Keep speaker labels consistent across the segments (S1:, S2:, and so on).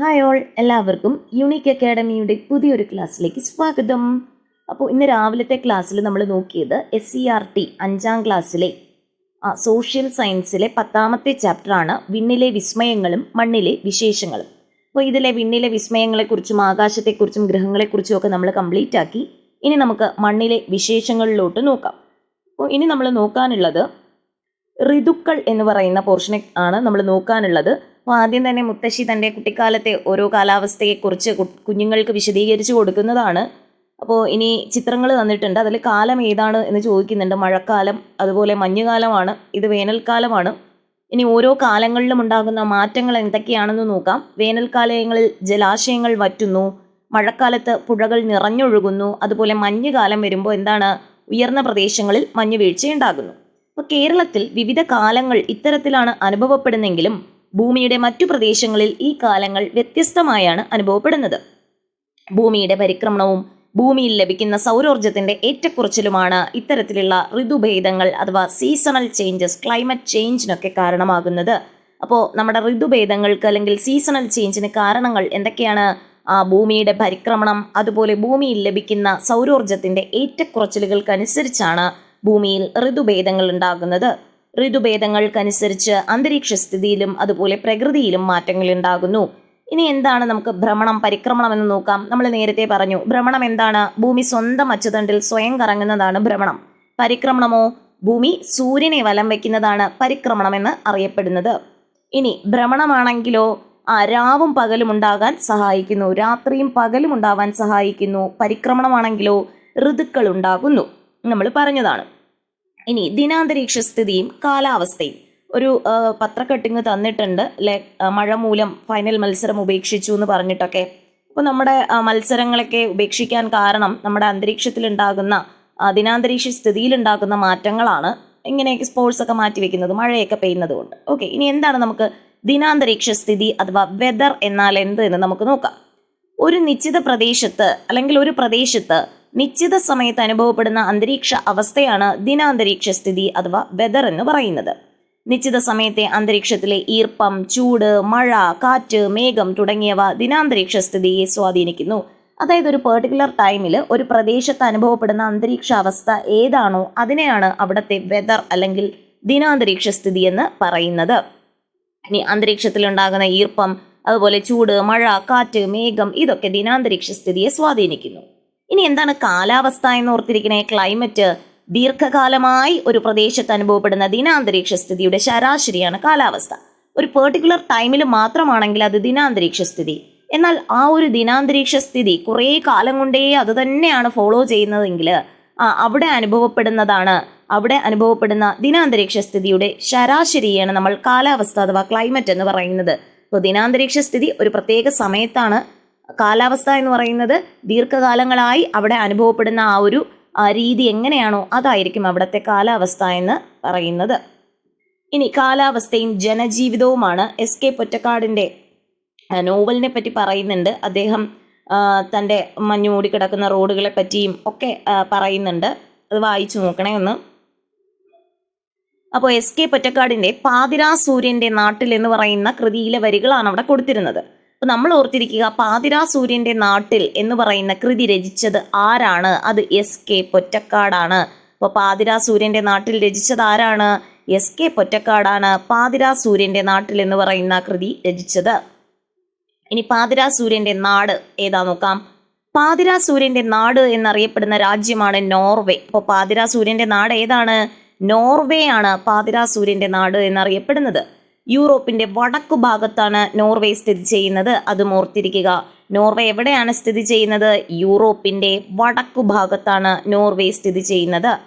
S1: Hi all എല്ലാവർക്കും unique അക്കാഡമിയുടെ പുതിയൊരു ക്ലാസ്സിലേക്ക് സ്വാഗതം. അപ്പോൾ ഇന്ന് രാവിലത്തെ ക്ലാസ്സിൽ നമ്മൾ നോക്കിയത് എസ് സി ആർ ടി അഞ്ചാം ക്ലാസ്സിലെ സോഷ്യൽ സയൻസിലെ പത്താമത്തെ ചാപ്റ്ററാണ് വിണ്ണിലെ വിസ്മയങ്ങളും മണ്ണിലെ വിശേഷങ്ങളും. അപ്പോൾ ഇതിലെ വിണ്ണിലെ വിസ്മയങ്ങളെക്കുറിച്ചും ആകാശത്തെക്കുറിച്ചും ഗ്രഹങ്ങളെക്കുറിച്ചും ഒക്കെ നമ്മൾ കംപ്ലീറ്റ് ആക്കി. ഇനി നമുക്ക് മണ്ണിലെ വിശേഷങ്ങളിലോട്ട് നോക്കാം. അപ്പോൾ ഇനി നമ്മൾ നോക്കാനുള്ളത് ഋതുക്കൾ എന്ന് പറയുന്ന പോർഷനെ ആണ് നമ്മൾ നോക്കാനുള്ളത്. അപ്പോൾ ആദ്യം തന്നെ മുത്തശ്ശി തന്റെ കുട്ടിക്കാലത്തെ ഓരോ കാലാവസ്ഥയെക്കുറിച്ച് കുഞ്ഞുങ്ങൾക്ക് വിശദീകരിച്ച് കൊടുക്കുന്നതാണ്. അപ്പോൾ ഇനി ചിത്രങ്ങൾ തന്നിട്ടുണ്ട്. അതിൽ കാലം ഏതാണ് എന്ന് ചോദിക്കുന്നുണ്ട്. മഴക്കാലം അതുപോലെ മഞ്ഞുകാലമാണ് ഇത് വേനൽക്കാലമാണ്. ഇനി ഓരോ കാലങ്ങളിലും ഉണ്ടാകുന്ന മാറ്റങ്ങൾ എന്തൊക്കെയാണെന്ന് നോക്കാം. വേനൽക്കാലങ്ങളിൽ ജലാശയങ്ങൾ വറ്റുന്നു മഴക്കാലത്ത് പുഴകൾ നിറഞ്ഞൊഴുകുന്നു അതുപോലെ മഞ്ഞുകാലം വരുമ്പോൾ എന്താണ്? ഉയർന്ന പ്രദേശങ്ങളിൽ മഞ്ഞുവീഴ്ചയുണ്ടാകുന്നു. അപ്പോൾ കേരളത്തിൽ വിവിധ കാലങ്ങൾ ഇത്തരത്തിലാണ് അനുഭവപ്പെടുന്നെങ്കിലും ഭൂമിയുടെ മറ്റു പ്രദേശങ്ങളിൽ ഈ കാലങ്ങൾ വ്യത്യസ്തമായാണ് അനുഭവപ്പെടുന്നത്. ഭൂമിയുടെ പരിക്രമണവും ഭൂമിയിൽ ലഭിക്കുന്ന സൗരോർജത്തിന്റെ ഏറ്റക്കുറച്ചിലുമാണ് ഇത്തരത്തിലുള്ള ഋതുഭേദങ്ങൾ അഥവാ സീസണൽ ചേഞ്ചസ് ക്ലൈമറ്റ് ചേഞ്ചിനൊക്കെ കാരണമാകുന്നത്. അപ്പോൾ നമ്മുടെ ഋതുഭേദങ്ങൾക്ക് അല്ലെങ്കിൽ സീസണൽ ചേഞ്ചിന് കാരണങ്ങൾ എന്തൊക്കെയാണ്? ആ ഭൂമിയുടെ പരിക്രമണം അതുപോലെ ഭൂമിയിൽ ലഭിക്കുന്ന സൗരോർജത്തിന്റെ ഏറ്റക്കുറച്ചിലുകൾക്കനുസരിച്ചാണ് ഭൂമിയിൽ ഋതുഭേദങ്ങൾ ഉണ്ടാകുന്നത്. ഋതുഭേദങ്ങൾക്കനുസരിച്ച് അന്തരീക്ഷ സ്ഥിതിയിലും അതുപോലെ പ്രകൃതിയിലും മാറ്റങ്ങൾ ഉണ്ടാകുന്നു. ഇനി എന്താണ് നമുക്ക് ഭ്രമണം പരിക്രമണം എന്ന് നോക്കാം. നമ്മൾ നേരത്തെ പറഞ്ഞു ഭ്രമണം എന്താണ്? ഭൂമി സ്വന്തം അച്ചുതണ്ടിൽ സ്വയം കറങ്ങുന്നതാണ് ഭ്രമണം. പരിക്രമണമോ? ഭൂമി സൂര്യനെ വലം വയ്ക്കുന്നതാണ് പരിക്രമണം എന്ന് അറിയപ്പെടുന്നത്. ഇനി ഭ്രമണമാണെങ്കിലോ? രാവും പകലും ഉണ്ടാകാൻ സഹായിക്കുന്നു. രാത്രിയും പകലും ഉണ്ടാവാൻ സഹായിക്കുന്നു. പരിക്രമണമാണെങ്കിലോ? ഋതുക്കൾ ഉണ്ടാകുന്നു. നമ്മൾ പറഞ്ഞതാണ്. ഇനി ദിനാന്തരീക്ഷ സ്ഥിതിയും കാലാവസ്ഥയും. ഒരു പത്ര പത്രക്കട്ടിങ് തന്നിട്ടുണ്ട്. അല്ലെ മഴ മൂലം ഫൈനൽ മത്സരം ഉപേക്ഷിച്ചു എന്ന് പറഞ്ഞിട്ടൊക്കെ. അപ്പോൾ നമ്മുടെ മത്സരങ്ങളൊക്കെ ഉപേക്ഷിക്കാൻ കാരണം നമ്മുടെ അന്തരീക്ഷത്തിലുണ്ടാകുന്ന ദിനാന്തരീക്ഷ സ്ഥിതിയിലുണ്ടാകുന്ന മാറ്റങ്ങളാണ് ഇങ്ങനെയൊക്കെ സ്പോർട്സ് ഒക്കെ മാറ്റി വെക്കുന്നത് മഴയൊക്കെ പെയ്യുന്നത് കൊണ്ട് ഓക്കെ ഇനി എന്താണ് നമുക്ക് ദിനാന്തരീക്ഷ സ്ഥിതി അഥവാ വെതർ എന്നാൽ എന്ത് എന്ന് നമുക്ക് നോക്കാം. ഒരു നിശ്ചിത പ്രദേശത്ത് അല്ലെങ്കിൽ ഒരു പ്രദേശത്ത് നിശ്ചിത സമയത്ത് അനുഭവപ്പെടുന്ന അന്തരീക്ഷ അവസ്ഥയാണ് ദിനാന്തരീക്ഷ സ്ഥിതി അഥവാ വെതർ എന്ന് പറയുന്നത്. നിശ്ചിത സമയത്തെ അന്തരീക്ഷത്തിലെ ഈർപ്പം ചൂട് മഴ കാറ്റ് മേഘം തുടങ്ങിയവ ദിനാന്തരീക്ഷ സ്ഥിതിയെ സ്വാധീനിക്കുന്നു. അതായത് ഒരു പെർട്ടിക്കുലർ ടൈമിൽ ഒരു പ്രദേശത്ത് അനുഭവപ്പെടുന്ന അന്തരീക്ഷ അവസ്ഥ ഏതാണോ അതിനെയാണ് അവിടുത്തെ വെതർ അല്ലെങ്കിൽ ദിനാന്തരീക്ഷ സ്ഥിതി എന്ന് പറയുന്നത്. ഇനി അന്തരീക്ഷത്തിലുണ്ടാകുന്ന ഈർപ്പം അതുപോലെ ചൂട് മഴ കാറ്റ് മേഘം ഇതൊക്കെ ദിനാന്തരീക്ഷ സ്ഥിതിയെ സ്വാധീനിക്കുന്നു. ഇനി എന്താണ് കാലാവസ്ഥ എന്ന് ഓർത്തിരിക്കണേ? ക്ലൈമറ്റ് ദീർഘകാലമായി ഒരു പ്രദേശത്ത് അനുഭവപ്പെടുന്ന ദിനാന്തരീക്ഷ സ്ഥിതിയുടെ ശരാശരിയാണ് കാലാവസ്ഥ. ഒരു പെർട്ടിക്കുലർ ടൈമിൽ മാത്രമാണെങ്കിൽ അത് ദിനാന്തരീക്ഷ സ്ഥിതി. എന്നാൽ ആ ഒരു ദിനാന്തരീക്ഷ സ്ഥിതി കുറേ കാലം കൊണ്ടേ അത് തന്നെയാണ് ഫോളോ ചെയ്യുന്നതെങ്കിൽ അവിടെ അനുഭവപ്പെടുന്നതാണ് അവിടെ അനുഭവപ്പെടുന്ന ദിനാന്തരീക്ഷ സ്ഥിതിയുടെ ശരാശരിയാണ് നമ്മൾ കാലാവസ്ഥ അഥവാ ക്ലൈമറ്റ് എന്ന് പറയുന്നത്. ഇപ്പോൾ ദിനാന്തരീക്ഷ സ്ഥിതി ഒരു പ്രത്യേക സമയത്താണ് കാലാവസ്ഥ എന്ന് പറയുന്നത് ദീർഘകാലങ്ങളായി അവിടെ അനുഭവപ്പെടുന്ന ആ ഒരു രീതി എങ്ങനെയാണോ അതായിരിക്കും അവിടുത്തെ കാലാവസ്ഥ എന്ന് പറയുന്നത്. ഇനി കാലാവസ്ഥയും ജനജീവിതവുമാണ്. എസ് കെ പൊറ്റക്കാടിന്റെ നോവലിനെ പറ്റി പറയുന്നുണ്ട്. അദ്ദേഹം തന്റെ മഞ്ഞു കിടക്കുന്ന റോഡുകളെ പറ്റിയും ഒക്കെ പറയുന്നുണ്ട്. അത് വായിച്ചു നോക്കണേ ഒന്ന്. അപ്പോൾ എസ് കെ പൊറ്റക്കാടിന്റെ പാതിരാ സൂര്യന്റെ നാട്ടിൽ എന്ന് പറയുന്ന കൃതിയിലെ വരികളാണ് അവിടെ കൊടുത്തിരുന്നത്. അപ്പോൾ നമ്മൾ ഓർത്തിരിക്കുക പാതിരാ സൂര്യന്റെ നാട്ടിൽ എന്ന് പറയുന്ന കൃതി രചിച്ചത് ആരാണ്? അത് എസ് കെ പൊറ്റക്കാടാണ്. അപ്പോൾ പാതിരാ സൂര്യന്റെ നാട്ടിൽ രചിച്ചത് ആരാണ്? എസ് കെ പൊറ്റക്കാടാണ് പാതിരാ സൂര്യന്റെ നാട്ടിൽ എന്ന് പറയുന്ന കൃതി രചിച്ചത്. ഇനി പാതിരാ സൂര്യന്റെ നാട് ഏതാ നോക്കാം? പാതിരാ സൂര്യന്റെ നാട് എന്നറിയപ്പെടുന്ന രാജ്യമാണ് നോർവേ. അപ്പോൾ പാതിരാ സൂര്യന്റെ നാട് ഏതാണ്? നോർവേ ആണ് പാതിരാ സൂര്യന്റെ നാട് എന്നറിയപ്പെടുന്നത്. യൂറോപ്പിന്റെ വടക്കു ഭാഗത്താണ് നോർവേ സ്ഥിതി ചെയ്യുന്നത്. അത് ഓർത്തിരിക്കുക. നോർവേ എവിടെയാണ് സ്ഥിതി ചെയ്യുന്നത്? യൂറോപ്പിന്റെ വടക്കു ഭാഗത്താണ് നോർവേ സ്ഥിതി ചെയ്യുന്നത്.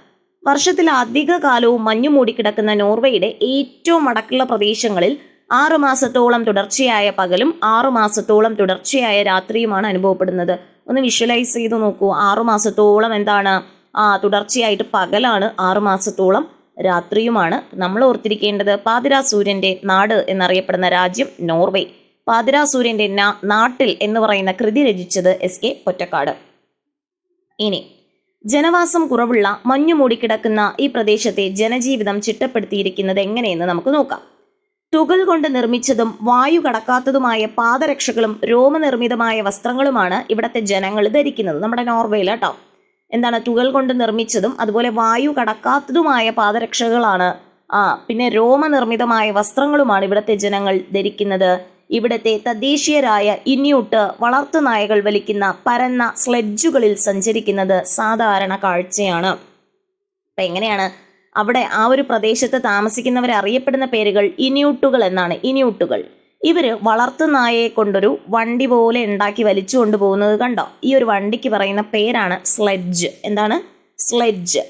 S1: വർഷത്തിൽ അധിക കാലവും മഞ്ഞു മൂടിക്കിടക്കുന്ന നോർവേയുടെ ഏറ്റവും വടക്കുള്ള പ്രദേശങ്ങളിൽ ആറു മാസത്തോളം തുടർച്ചയായ പകലും ആറു മാസത്തോളം തുടർച്ചയായ രാത്രിയുമാണ് അനുഭവപ്പെടുന്നത്. ഒന്ന് വിഷ്വലൈസ് ചെയ്ത് നോക്കൂ. ആറു മാസത്തോളം എന്താണ്? ആ തുടർച്ചയായിട്ട് പകലാണ് ആറു മാസത്തോളം രാത്രിയുമാണ്. നമ്മൾ ഓർത്തിരിക്കേണ്ടത് പാതിരാ സൂര്യന്റെ നാട് എന്നറിയപ്പെടുന്ന രാജ്യം നോർവേ. പാതിരാ സൂര്യന്റെ നാട്ടിൽ എന്ന് പറയുന്ന കൃതി രചിച്ചത് എസ് കെ പൊറ്റക്കാട്. ഇനി ജനവാസം കുറവുള്ള മഞ്ഞു മൂടിക്കിടക്കുന്ന ഈ പ്രദേശത്തെ ജനജീവിതം ചിട്ടപ്പെടുത്തിയിരിക്കുന്നത് എങ്ങനെയെന്ന് നമുക്ക് നോക്കാം. തുകൽ കൊണ്ട് നിർമ്മിച്ചതും വായു കടക്കാത്തതുമായ പാദരക്ഷകളും രോമനിർമ്മിതമായ വസ്ത്രങ്ങളുമാണ് ഇവിടുത്തെ ജനങ്ങൾ ധരിക്കുന്നത് നമ്മുടെ നോർവേയിൽ കേട്ടോ എന്താണ് തുകൽ കൊണ്ട് നിർമ്മിച്ചതും അതുപോലെ വായു കടക്കാത്തതുമായ പാദരക്ഷകളാണ് ആ പിന്നെ രോമനിർമ്മിതമായ വസ്ത്രങ്ങളുമാണ് ഇവിടുത്തെ ജനങ്ങൾ ധരിക്കുന്നത്. ഇവിടുത്തെ തദ്ദേശീയരായ ഇന്യൂട്ട് വളർത്തു നായകൾ വലിക്കുന്ന പരന്ന സ്ലെഡ്ജുകളിൽ സഞ്ചരിക്കുന്നത് സാധാരണ കാഴ്ചയാണ്. അപ്പം എങ്ങനെയാണ് അവിടെ ആ ഒരു പ്രദേശത്ത് താമസിക്കുന്നവരെ അറിയപ്പെടുന്ന പേരുകൾ ഇന്യൂട്ടുകൾ എന്നാണ്. ഇന്യൂട്ടുകൾ. ഇവർ വളർത്തുനായയെ കൊണ്ടൊരു വണ്ടി പോലെ ഉണ്ടാക്കി വലിച്ചു കൊണ്ടുപോകുന്നത് കണ്ടോ? ഈ ഒരു വണ്ടിക്ക് പറയുന്ന പേരാണ് സ്ലെഡ്ജ് എന്താണ്? സ്ലെഡ്ജ്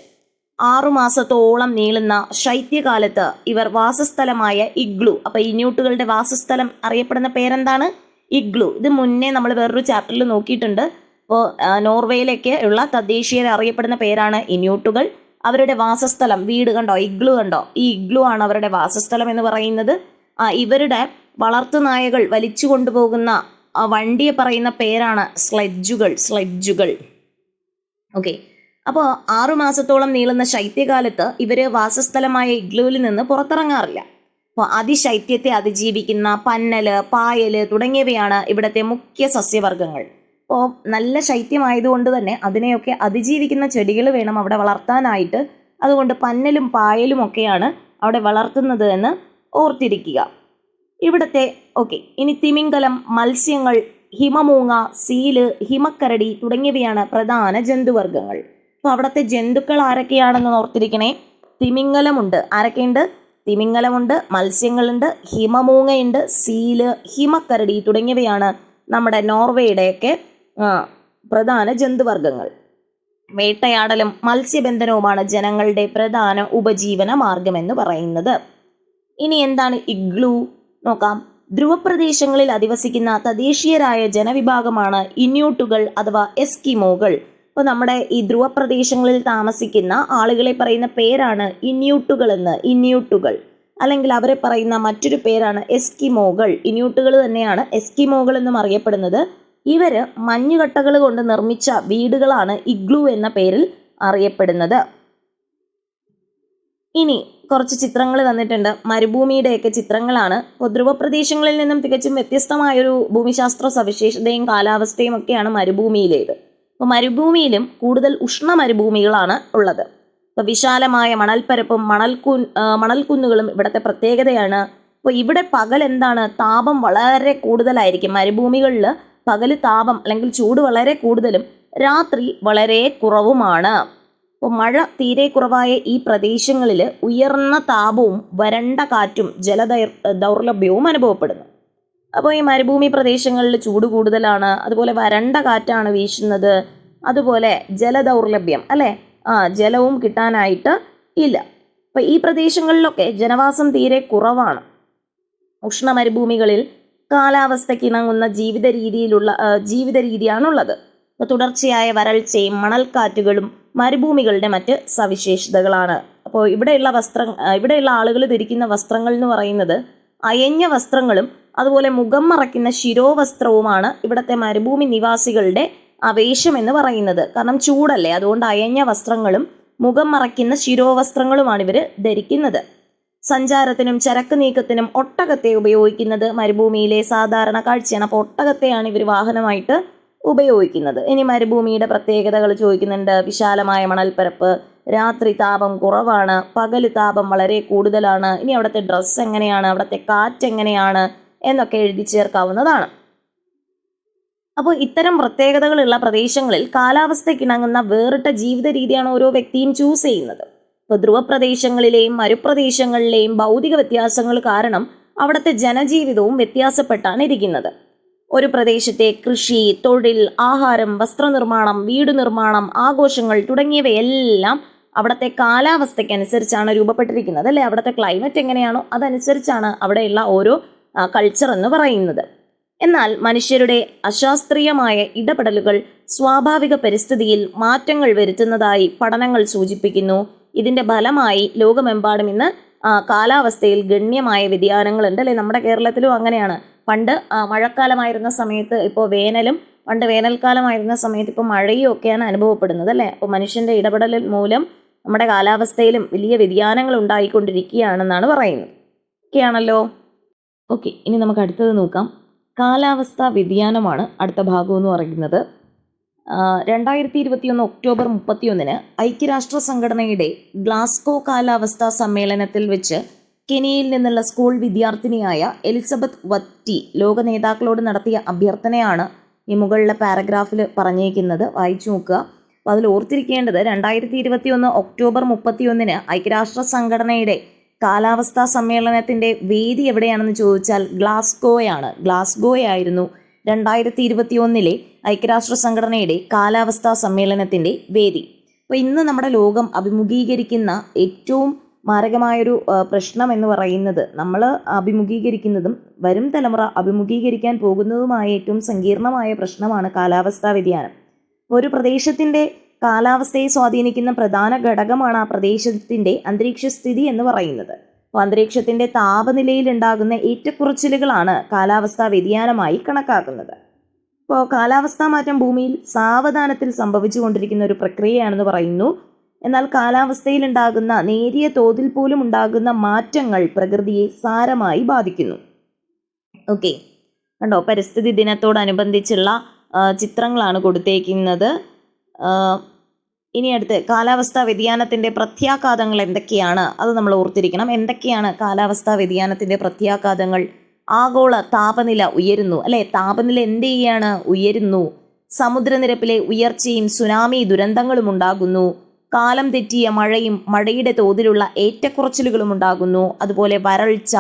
S1: ആറുമാസത്തോളം നീളുന്ന ശൈത്യകാലത്ത് ഇവർ വാസസ്ഥലമായ ഇഗ്ലു അപ്പൊ ഇന്യൂട്ടുകളുടെ വാസസ്ഥലം അറിയപ്പെടുന്ന പേരെന്താണ്? ഇഗ്ലു. ഇത് മുന്നേ നമ്മൾ വേറൊരു ചാപ്റ്ററിൽ നോക്കിയിട്ടുണ്ട്. അപ്പോൾ നോർവേയിലൊക്കെ ഉള്ള തദ്ദേശീയർ അറിയപ്പെടുന്ന പേരാണ് ഇന്യൂട്ടുകൾ. അവരുടെ വാസസ്ഥലം വീട് കണ്ടോ? ഇഗ്ലു കണ്ടോ? ഈ ഇഗ്ലു ആണ് അവരുടെ വാസസ്ഥലം എന്ന് പറയുന്നത്. ഇവരുടെ വളർത്തുനായകൾ വലിച്ചു കൊണ്ടുപോകുന്ന വണ്ടിയെ പറയുന്ന പേരാണ് സ്ലെഡ്ജുകൾ സ്ലെഡ്ജുകൾ. ഓക്കെ അപ്പോൾ ആറുമാസത്തോളം നീളുന്ന ശൈത്യകാലത്ത് ഇവർ വാസസ്ഥലമായ ഇഗ്ലുവിൽ നിന്ന് പുറത്തിറങ്ങാറില്ല. അപ്പോൾ അതിശൈത്യത്തെ അതിജീവിക്കുന്ന പന്നൽ പായൽ തുടങ്ങിയവയാണ് ഇവിടുത്തെ മുഖ്യ സസ്യവർഗങ്ങൾ. അപ്പോൾ നല്ല ശൈത്യമായതുകൊണ്ട് തന്നെ അതിനെയൊക്കെ അതിജീവിക്കുന്ന ചെടികൾ വേണം അവിടെ വളർത്താനായിട്ട്. അതുകൊണ്ട് പന്നലും പായലും ഒക്കെയാണ് അവിടെ വളർത്തുന്നത് എന്ന് ഓർത്തിരിക്കുക. ഇവിടുത്തെ ഓക്കെ ഇനി തിമിംഗലം മത്സ്യങ്ങൾ ഹിമമൂങ്ങ സീൽ ഹിമക്കരടി തുടങ്ങിയവയാണ് പ്രധാന ജന്തുവർഗങ്ങൾ. അപ്പോൾ അവിടുത്തെ ജന്തുക്കൾ ആരൊക്കെയാണെന്ന് ഓർത്തിരിക്കണേ? തിമിംഗലമുണ്ട്. ആരൊക്കെയുണ്ട്? തിമിംഗലമുണ്ട് മത്സ്യങ്ങളുണ്ട് ഹിമമൂങ്ങയുണ്ട് സീൽ ഹിമക്കരടി തുടങ്ങിയവയാണ് നമ്മുടെ നോർവേയുടെയൊക്കെ പ്രധാന ജന്തുവർഗങ്ങൾ. വേട്ടയാടലും മത്സ്യബന്ധനവുമാണ് ജനങ്ങളുടെ പ്രധാന ഉപജീവന മാർഗമെന്ന് പറയുന്നത്. ഇനി എന്താണ് ഇഗ്ലു? നോക്കാം. ധ്രുവപ്രദേശങ്ങളിൽ അധിവസിക്കുന്ന തദ്ദേശീയരായ ജനവിഭാഗമാണ് ഇന്യൂട്ടുകൾ അഥവാ എസ്കിമോകൾ. ഇപ്പോൾ നമ്മുടെ ഈ ധ്രുവപ്രദേശങ്ങളിൽ താമസിക്കുന്ന ആളുകളെ പറയുന്ന പേരാണ് ഇന്യൂട്ടുകൾ എന്ന്. ഇന്യൂട്ടുകൾ അല്ലെങ്കിൽ അവരെ പറയുന്ന മറ്റൊരു പേരാണ് എസ്കിമോകൾ. ഇന്യൂട്ടുകൾ തന്നെയാണ് എസ്കിമോകൾ എന്നും അറിയപ്പെടുന്നത്. ഇവർ മഞ്ഞുകട്ടകൾ കൊണ്ട് നിർമ്മിച്ച വീടുകളാണ് ഇഗ്ലു എന്ന പേരിൽ അറിയപ്പെടുന്നത്. ഇനി കുറച്ച് ചിത്രങ്ങൾ തന്നിട്ടുണ്ട്. മരുഭൂമിയുടെയൊക്കെ ചിത്രങ്ങളാണ്. ധ്രുവ പ്രദേശങ്ങളിൽ നിന്നും തികച്ചും വ്യത്യസ്തമായൊരു ഭൂമിശാസ്ത്ര സവിശേഷതയും കാലാവസ്ഥയും ഒക്കെയാണ് മരുഭൂമിയിലേത്. അപ്പോൾ മരുഭൂമിയിലും കൂടുതൽ ഉഷ്ണ മരുഭൂമികളാണ് ഉള്ളത്. ഇപ്പോൾ വിശാലമായ മണൽപ്പരപ്പും മണൽക്കു മണൽക്കുന്നുകളും ഇവിടുത്തെ പ്രത്യേകതയാണ്. അപ്പോൾ ഇവിടെ പകൽ എന്താണ്? താപം വളരെ കൂടുതലായിരിക്കും. മരുഭൂമികളിൽ പകൽ താപം അല്ലെങ്കിൽ ചൂട് വളരെ കൂടുതലും രാത്രി വളരെ കുറവുമാണ്. അപ്പോൾ മഴ തീരെ കുറവായ ഈ പ്രദേശങ്ങളിൽ ഉയർന്ന താപവും വരണ്ട കാറ്റും ജലദൈർ ദൗർലഭ്യവും അനുഭവപ്പെടുന്നു. അപ്പോൾ ഈ മരുഭൂമി പ്രദേശങ്ങളിൽ ചൂട് കൂടുതലാണ് അതുപോലെ വരണ്ട കാറ്റാണ് വീശുന്നത് അതുപോലെ ജലദൗർലഭ്യം അല്ലേ? ആ ജലവും കിട്ടാനായിട്ട് ഇല്ല. അപ്പോൾ ഈ പ്രദേശങ്ങളിലൊക്കെ ജനവാസം തീരെ കുറവാണ്. ഉഷ്ണ മരുഭൂമികളിൽ കാലാവസ്ഥക്കിണങ്ങുന്ന ജീവിത രീതിയിലുള്ള ജീവിത രീതിയാണുള്ളത് തുടർച്ചയായ വരൾച്ചയും മണൽക്കാറ്റുകളും മരുഭൂമികളുടെ മറ്റ് സവിശേഷതകളാണ്. അപ്പോൾ ഇവിടെയുള്ള വസ്ത്ര ഇവിടെയുള്ള ആളുകൾ ധരിക്കുന്ന വസ്ത്രങ്ങൾ എന്ന് പറയുന്നത് അയഞ്ഞ വസ്ത്രങ്ങളും അതുപോലെ മുഖം മറയ്ക്കുന്ന ശിരോവസ്ത്രവുമാണ് ഇവിടുത്തെ മരുഭൂമി നിവാസികളുടെ ആവേശം എന്ന് പറയുന്നത്. കാരണം ചൂടല്ലേ അതുകൊണ്ട് അയഞ്ഞ വസ്ത്രങ്ങളും മുഖം മറയ്ക്കുന്ന ശിരോവസ്ത്രങ്ങളുമാണ് ഇവർ ധരിക്കുന്നത്. സഞ്ചാരത്തിനും ചരക്ക് നീക്കത്തിനും ഒട്ടകത്തെ ഉപയോഗിക്കുന്നത് മരുഭൂമിയിലെ സാധാരണ കാഴ്ചയാണ്. അപ്പോൾ ഒട്ടകത്തെയാണ് ഇവർ വാഹനമായിട്ട് ഉപയോഗിക്കുന്നത്. ഇനി മരുഭൂമിയുടെ പ്രത്യേകതകൾ ചോദിക്കുന്നുണ്ട്. വിശാലമായ മണൽപ്പരപ്പ് രാത്രി താപം കുറവാണ് പകൽ താപം വളരെ കൂടുതലാണ് ഇനി അവിടുത്തെ ഡ്രസ്സ് എങ്ങനെയാണ് അവിടുത്തെ കാറ്റ് എങ്ങനെയാണ് എന്നൊക്കെ എഴുതി ചേർക്കാവുന്നതാണ്. അപ്പോൾ ഇത്തരം പ്രത്യേകതകളുള്ള പ്രദേശങ്ങളിൽ കാലാവസ്ഥയ്ക്കിണങ്ങുന്ന വേറിട്ട ജീവിത രീതിയാണ് ഓരോ വ്യക്തിയും ചൂസ് ചെയ്യുന്നത്. ഇപ്പോൾ ധ്രുവപ്രദേശങ്ങളിലെയും മരുപ്രദേശങ്ങളിലെയും ഭൗതിക വ്യത്യാസങ്ങൾ കാരണം അവിടുത്തെ ജനജീവിതവും വ്യത്യാസപ്പെട്ടാണ് ഇരിക്കുന്നത്. ഒരു പ്രദേശത്തെ കൃഷി തൊഴിൽ ആഹാരം വസ്ത്രനിർമ്മാണം വീട് നിർമ്മാണം ആഘോഷങ്ങൾ തുടങ്ങിയവയെല്ലാം അവിടുത്തെ കാലാവസ്ഥയ്ക്കനുസരിച്ചാണ് രൂപപ്പെട്ടിരിക്കുന്നത്. അല്ലേ? അവിടുത്തെ ക്ലൈമറ്റ് എങ്ങനെയാണോ അതനുസരിച്ചാണ് അവിടെയുള്ള ഓരോ കൾച്ചർ എന്ന് പറയുന്നത്. എന്നാൽ മനുഷ്യരുടെ അശാസ്ത്രീയമായ ഇടപെടലുകൾ സ്വാഭാവിക പരിസ്ഥിതിയിൽ മാറ്റങ്ങൾ വരുത്തുന്നതായി പഠനങ്ങൾ സൂചിപ്പിക്കുന്നു. ഇതിന്റെ ഫലമായി ലോകമെമ്പാടും ഇന്ന് കാലാവസ്ഥയിൽ ഗണ്യമായ വ്യതിയാനങ്ങളുണ്ട്. അല്ലെ? നമ്മുടെ കേരളത്തിലും അങ്ങനെയാണ്. പണ്ട് മഴക്കാലമായിരുന്ന സമയത്ത് ഇപ്പോൾ വേനലും പണ്ട് വേനൽക്കാലമായിരുന്ന സമയത്ത് ഇപ്പോൾ മഴയും ഒക്കെയാണ് അനുഭവപ്പെടുന്നത് അല്ലേ? അപ്പോൾ മനുഷ്യന്റെ ഇടപെടൽ മൂലം നമ്മുടെ കാലാവസ്ഥയിലും വലിയ വ്യതിയാനങ്ങൾ ഉണ്ടായിക്കൊണ്ടിരിക്കുകയാണെന്നാണ് പറയുന്നത്. ഒക്കെയാണല്ലോ? ഓക്കെ ഇനി നമുക്ക് അടുത്തത് നോക്കാം. കാലാവസ്ഥാ വ്യതിയാനമാണ് അടുത്ത ഭാഗം എന്ന് പറയുന്നത്. രണ്ടായിരത്തി ഇരുപത്തിയൊന്ന് ഒക്ടോബർ മുപ്പത്തിയൊന്നിന് ഐക്യരാഷ്ട്ര സംഘടനയുടെ ഗ്ലാസ്കോ കാലാവസ്ഥാ സമ്മേളനത്തിൽ വെച്ച് കെനിയയിൽ നിന്നുള്ള സ്കൂൾ വിദ്യാർത്ഥിനിയായ എലിസബത്ത് വറ്റി ലോക നേതാക്കളോട് നടത്തിയ അഭ്യർത്ഥനയാണ് ഈ മുകളിലെ പാരഗ്രാഫിൽ പറഞ്ഞേക്കുന്നത് വായിച്ചു നോക്കുക. അപ്പോൾ അതിൽ ഓർത്തിരിക്കേണ്ടത് രണ്ടായിരത്തി ഇരുപത്തി ഒന്ന് ഒക്ടോബർ മുപ്പത്തിയൊന്നിന് ഐക്യരാഷ്ട്ര സംഘടനയുടെ കാലാവസ്ഥാ സമ്മേളനത്തിന്റെ വേദി എവിടെയാണെന്ന് ചോദിച്ചാൽ ഗ്ലാസ്ഗോയാണ്. ഗ്ലാസ്ഗോയായിരുന്നു രണ്ടായിരത്തി ഇരുപത്തി ഒന്നിലെ ഐക്യരാഷ്ട്ര സംഘടനയുടെ കാലാവസ്ഥാ സമ്മേളനത്തിന്റെ വേദി. അപ്പോൾ ഇന്ന് നമ്മുടെ ലോകം അഭിമുഖീകരിക്കുന്ന ഏറ്റവും മാരകമായൊരു പ്രശ്നം എന്ന് പറയുന്നത് നമ്മൾ അഭിമുഖീകരിക്കുന്നതും വരും തലമുറ അഭിമുഖീകരിക്കാൻ പോകുന്നതുമായ ഏറ്റവും സങ്കീർണമായ പ്രശ്നമാണ് കാലാവസ്ഥാ വ്യതിയാനം. ഒരു പ്രദേശത്തിന്റെ കാലാവസ്ഥയെ സ്വാധീനിക്കുന്ന പ്രധാന ഘടകമാണ് ആ പ്രദേശത്തിന്റെ അന്തരീക്ഷ സ്ഥിതി എന്ന് പറയുന്നത്. അപ്പോൾ അന്തരീക്ഷത്തിന്റെ താപനിലയിൽ ഉണ്ടാകുന്ന ഏറ്റക്കുറച്ചിലുകളാണ് കാലാവസ്ഥാ വ്യതിയാനമായി കണക്കാക്കുന്നത്. ഇപ്പോൾ കാലാവസ്ഥാ മാറ്റം ഭൂമിയിൽ സാവധാനത്തിൽ സംഭവിച്ചുകൊണ്ടിരിക്കുന്ന ഒരു പ്രക്രിയയാണെന്ന് പറയുന്നു. എന്നാൽ കാലാവസ്ഥയിലുണ്ടാകുന്ന നേരിയ തോതിൽ പോലും ഉണ്ടാകുന്ന മാറ്റങ്ങൾ പ്രകൃതിയെ സാരമായി ബാധിക്കുന്നു. ഓക്കെ. കണ്ടോ? പരിസ്ഥിതി ദിനത്തോടനുബന്ധിച്ചുള്ള ചിത്രങ്ങളാണ് കൊടുത്തേക്കുന്നത്. ഇനി അടുത്ത് കാലാവസ്ഥാ വ്യതിയാനത്തിന്റെ പ്രത്യാഘാതങ്ങൾ എന്തൊക്കെയാണ്? അത് നമ്മൾ ഓർത്തിരിക്കണം. എന്തൊക്കെയാണ് കാലാവസ്ഥാ വ്യതിയാനത്തിന്റെ പ്രത്യാഘാതങ്ങൾ? ആഗോള താപനില ഉയരുന്നു. അല്ലെ? താപനില എന്ത് ചെയ്യാണ്? ഉയരുന്നു. സമുദ്രനിരപ്പിലെ ഉയർച്ചയും സുനാമി ദുരന്തങ്ങളും ഉണ്ടാകുന്നു. കാലം തെറ്റിയ മഴയും മഴയുടെ തോതിലുള്ള ഏറ്റക്കുറച്ചിലുകളും ഉണ്ടാകുന്നു. അതുപോലെ വരൾച്ച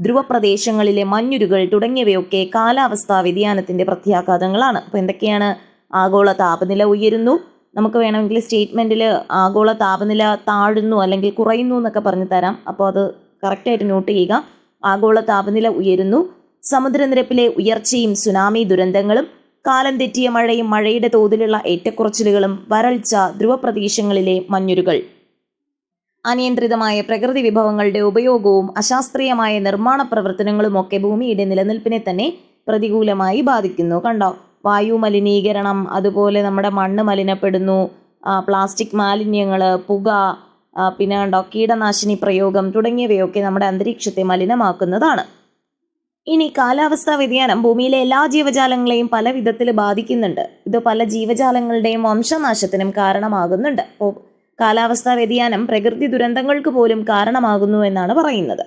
S1: ധ്രുവപ്രദേശങ്ങളിലെ മഞ്ഞുരുകൾ തുടങ്ങിയവയൊക്കെ കാലാവസ്ഥാ വ്യതിയാനത്തിന്റെ പ്രത്യാഘാതങ്ങളാണ്. അപ്പോൾ എന്തൊക്കെയാണ് ആഗോള താപനില ഉയരുന്നു? നമുക്ക് വേണമെങ്കിൽ സ്റ്റേറ്റ്മെന്റിൽ ആഗോള താപനില താഴുന്നു അല്ലെങ്കിൽ കുറയുന്നു എന്നൊക്കെ പറഞ്ഞു തരാം. അപ്പോൾ അത് കറക്റ്റായിട്ട് നോട്ട് ചെയ്യുക. ആഗോള താപനില ഉയരുന്നു. സമുദ്രനിരപ്പിലെ ഉയർച്ചയും സുനാമി ദുരന്തങ്ങളും കാലം തെറ്റിയ മഴയും മഴയുടെ തോതിലുള്ള ഏറ്റക്കുറച്ചിലുകളും വരൾച്ച ധ്രുവപ്രദേശങ്ങളിലെ മഞ്ഞുരുകൾ. അനിയന്ത്രിതമായ പ്രകൃതി വിഭവങ്ങളുടെ ഉപയോഗവും അശാസ്ത്രീയമായ നിർമ്മാണ പ്രവർത്തനങ്ങളുമൊക്കെ ഭൂമിയുടെ നിലനിൽപ്പിനെ തന്നെ പ്രതികൂലമായി ബാധിക്കുന്നു. കണ്ടോ? വായു മലിനീകരണം അതുപോലെ നമ്മുടെ മണ്ണ് മലിനപ്പെടുന്നു പ്ലാസ്റ്റിക് മാലിന്യങ്ങൾ പുക പിന്നെ കണ്ടോ? കീടനാശിനി പ്രയോഗം തുടങ്ങിയവയൊക്കെ നമ്മുടെ അന്തരീക്ഷത്തെ മലിനമാക്കുന്നതാണ്. ഇനി കാലാവസ്ഥാ വ്യതിയാനം ഭൂമിയിലെ എല്ലാ ജീവജാലങ്ങളെയും പല വിധത്തിൽ ബാധിക്കുന്നുണ്ട്. ഇത് പല ജീവജാലങ്ങളുടെയും വംശനാശത്തിനും കാരണമാകുന്നുണ്ട്. കാലാവസ്ഥാ വ്യതിയാനം പ്രകൃതി ദുരന്തങ്ങൾക്ക് പോലും കാരണമാകുന്നു എന്നാണ് പറയുന്നത്.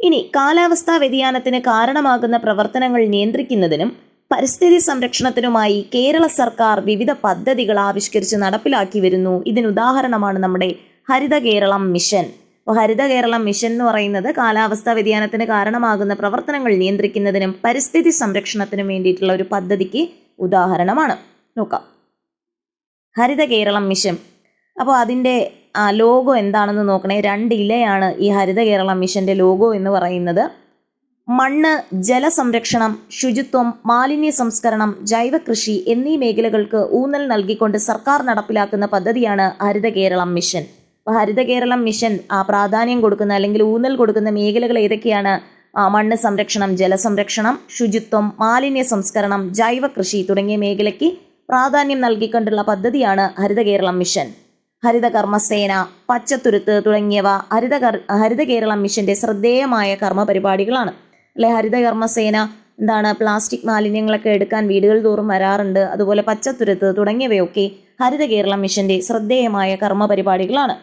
S1: ഇനി കാലാവസ്ഥാ വ്യതിയാനത്തിന് കാരണമാകുന്ന പ്രവർത്തനങ്ങൾ നിയന്ത്രിക്കുന്നതിനും പരിസ്ഥിതി സംരക്ഷണത്തിനുമായി കേരള സർക്കാർ വിവിധ പദ്ധതികൾ ആവിഷ്കരിച്ച് നടപ്പിലാക്കി വരുന്നു. ഇതിനുദാഹരണമാണ് നമ്മുടെ ഹരിത കേരളം മിഷൻ. അപ്പോൾ ഹരിത കേരളം മിഷൻ എന്ന് പറയുന്നത് കാലാവസ്ഥാ വ്യതിയാനത്തിന് കാരണമാകുന്ന പ്രവർത്തനങ്ങൾ നിയന്ത്രിക്കുന്നതിനും പരിസ്ഥിതി സംരക്ഷണത്തിനും വേണ്ടിയിട്ടുള്ള ഒരു പദ്ധതിക്ക് ഉദാഹരണമാണ്. നോക്കാം. ഹരിത കേരളം മിഷൻ. അപ്പോൾ അതിന്റെ ലോഗോ എന്താണെന്ന് നോക്കണേ. രണ്ട് ഇലയാണ് ഈ ഹരിത കേരളം മിഷന്റെ ലോഗോ എന്ന് പറയുന്നത്. മണ്ണ് ജലസംരക്ഷണം ശുചിത്വം മാലിന്യ സംസ്കരണം ജൈവ കൃഷി എന്നീ മേഖലകൾക്ക് ഊന്നൽ നൽകിക്കൊണ്ട് സർക്കാർ നടപ്പിലാക്കുന്ന പദ്ധതിയാണ് ഹരിത കേരളം മിഷൻ. ഹരിത കേരളം മിഷൻ പ്രാധാന്യം കൊടുക്കുന്ന അല്ലെങ്കിൽ ഊന്നൽ കൊടുക്കുന്ന മേഖലകൾ ഏതൊക്കെയാണ്? മണ്ണ് സംരക്ഷണം ജലസംരക്ഷണം ശുചിത്വം മാലിന്യ സംസ്കരണം ജൈവ കൃഷി തുടങ്ങിയ മേഖലയ്ക്ക് പ്രാധാന്യം നൽകിക്കൊണ്ടുള്ള പദ്ധതിയാണ് ഹരിത കേരളം മിഷൻ. ഹരിത കർമ്മസേന പച്ചത്തുരുത്ത് തുടങ്ങിയവ ഹരിത ഹരിത കേരളം മിഷന്റെ ശ്രദ്ധേയമായ കർമ്മ പരിപാടികളാണ് അല്ലെ ഹരിത കർമ്മസേന എന്താണ് പ്ലാസ്റ്റിക് മാലിന്യങ്ങളൊക്കെ എടുക്കാൻ വീടുകൾ തോറും വരാറുണ്ട് അതുപോലെ പച്ചത്തുരുത്ത് തുടങ്ങിയവയൊക്കെ ഹരിത കേരളം മിഷന്റെ ശ്രദ്ധേയമായ കർമ്മ പരിപാടികളാണ്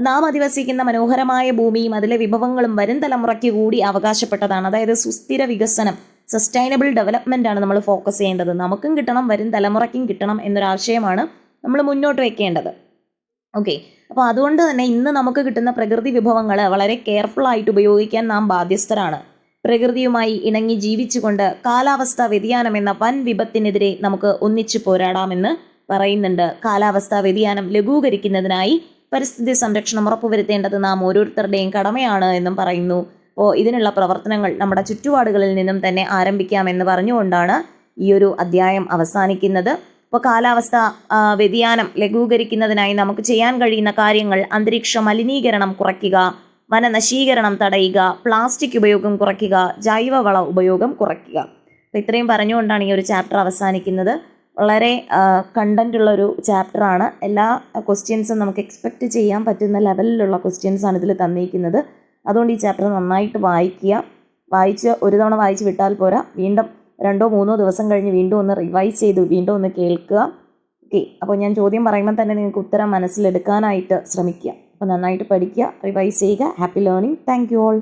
S1: നാം അധിവസിക്കുന്ന മനോഹരമായ ഭൂമിയും അതിലെ വിഭവങ്ങളും വരും തലമുറയ്ക്ക് കൂടി അവകാശപ്പെട്ടതാണ്. അതായത് സുസ്ഥിര വികസനം സസ്റ്റൈനബിൾ ഡെവലപ്മെന്റ് ആണ് നമ്മൾ ഫോക്കസ് ചെയ്യേണ്ടത്. നമുക്കും കിട്ടണം വരും തലമുറയ്ക്കും കിട്ടണം എന്നൊരാശയമാണ് നമ്മൾ മുന്നോട്ട് വെക്കേണ്ടത്. ഓക്കെ അപ്പോൾ അതുകൊണ്ട് തന്നെ ഇന്ന് നമുക്ക് കിട്ടുന്ന പ്രകൃതി വിഭവങ്ങൾ വളരെ കെയർഫുൾ ആയിട്ട് ഉപയോഗിക്കാൻ നാം ബാധ്യസ്ഥരാണ്. പ്രകൃതിയുമായി ഇണങ്ങി ജീവിച്ചുകൊണ്ട് കാലാവസ്ഥാ വ്യതിയാനം എന്ന വൻ വിപത്തിനെതിരെ നമുക്ക് ഒന്നിച്ചു പോരാടാമെന്ന് പറയുന്നുണ്ട്. കാലാവസ്ഥാ വ്യതിയാനം ലഘൂകരിക്കുന്നതിനായി പരിസ്ഥിതി സംരക്ഷണം ഉറപ്പുവരുത്തേണ്ടത് നാം ഓരോരുത്തരുടെയും കടമയാണ് എന്നും പറയുന്നു. അപ്പോൾ ഇതിനുള്ള പ്രവർത്തനങ്ങൾ നമ്മുടെ ചുറ്റുപാടുകളിൽ നിന്നും തന്നെ ആരംഭിക്കാമെന്ന് പറഞ്ഞുകൊണ്ടാണ് ഈ ഒരു അധ്യായം അവസാനിക്കുന്നത്. ഇപ്പോൾ കാലാവസ്ഥ വ്യതിയാനം ലഘൂകരിക്കുന്നതിനായി നമുക്ക് ചെയ്യാൻ കഴിയുന്ന കാര്യങ്ങൾ അന്തരീക്ഷ മലിനീകരണം കുറയ്ക്കുക വനനശീകരണം തടയുക പ്ലാസ്റ്റിക് ഉപയോഗം കുറയ്ക്കുക ജൈവവള ഉപയോഗം കുറയ്ക്കുക. അപ്പോൾ ഇത്രയും പറഞ്ഞുകൊണ്ടാണ് ഈ ഒരു ചാപ്റ്റർ അവസാനിക്കുന്നത്. വളരെ കണ്ടന്റ് ഉള്ളൊരു ചാപ്റ്ററാണ് എല്ലാ ക്വസ്റ്റ്യൻസും നമുക്ക് എക്സ്പെക്റ്റ് ചെയ്യാൻ പറ്റുന്ന ലെവലിലുള്ള ക്വസ്റ്റ്യൻസ് ആണ് ഇതിൽ തന്നിരിക്കുന്നത്. അതുകൊണ്ട് ഈ ചാപ്റ്റർ നന്നായിട്ട് വായിക്കുക. വായിച്ച് ഒരു തവണ വായിച്ച് വിട്ടാൽ പോരാ. വീണ്ടും രണ്ടോ മൂന്നോ ദിവസം കഴിഞ്ഞ് വീണ്ടും ഒന്ന് റിവൈസ് ചെയ്ത് വീണ്ടും ഒന്ന് കേൾക്കുക. ഓക്കെ അപ്പോൾ ഞാൻ ചോദ്യം പറയുമ്പോൾ തന്നെ നിങ്ങൾക്ക് ഉത്തരം മനസ്സിലെടുക്കാനായിട്ട് ശ്രമിക്കുക. അപ്പോൾ നന്നായിട്ട് പഠിക്കുക റിവൈസ് ചെയ്യുക. Happy learning thank you all